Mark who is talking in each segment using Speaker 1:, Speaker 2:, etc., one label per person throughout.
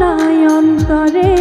Speaker 1: নয় অন্তরে।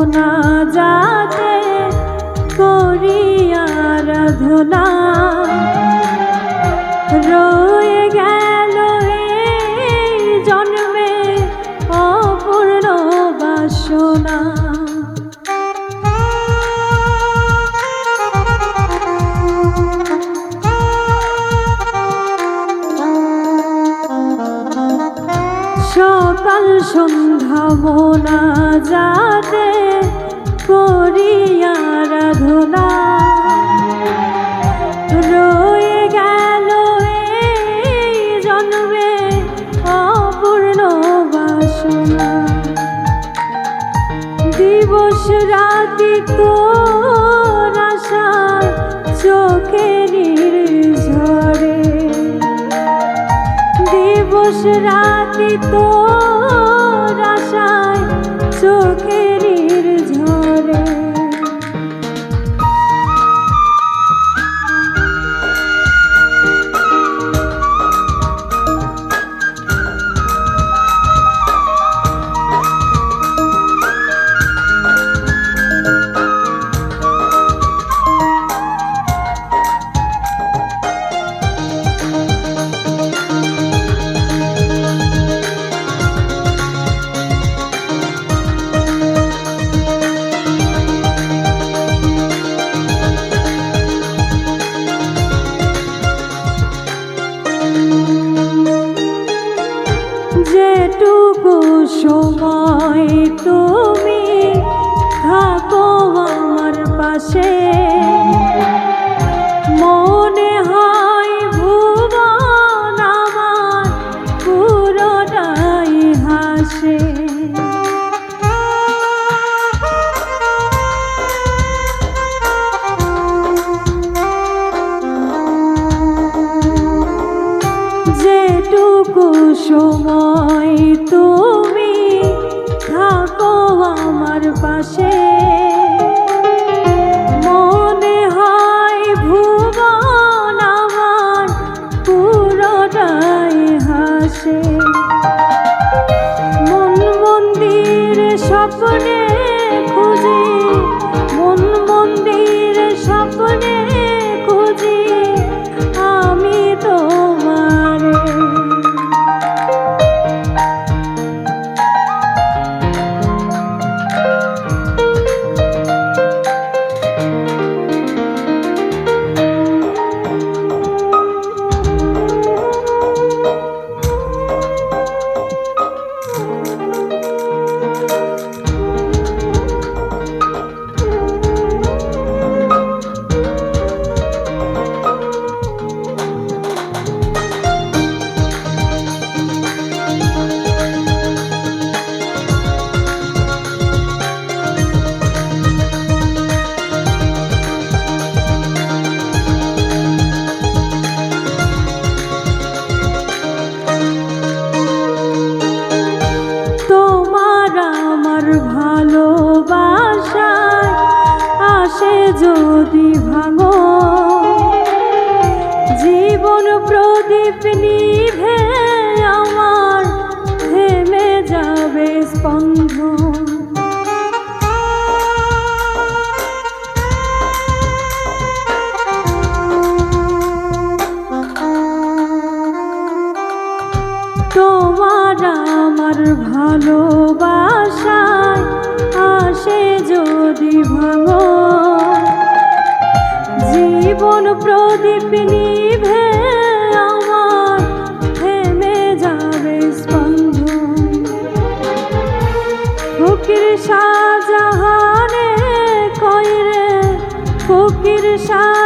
Speaker 1: সকাল সন্ধ্যা মোনা সকাল সন্ধ্যা মোনা যাতে করি আরাধনা রয়ে গেল এই জন্মে অপূর্ণ বাসনা। দিবস রাতি তোর আশায় চোখের ঝরে দিবস রাতি তোর হাসে যেটুকু সময় তুমি থাকো আমার পাশে। আমার ভালোবাসায় আসে যদি ভাঙো। জীবন প্রদীপ নিভে আমার থেমে যাবে স্পন্দন। ফকির শাহজাহানে কইরে ফকির শাহজাহানে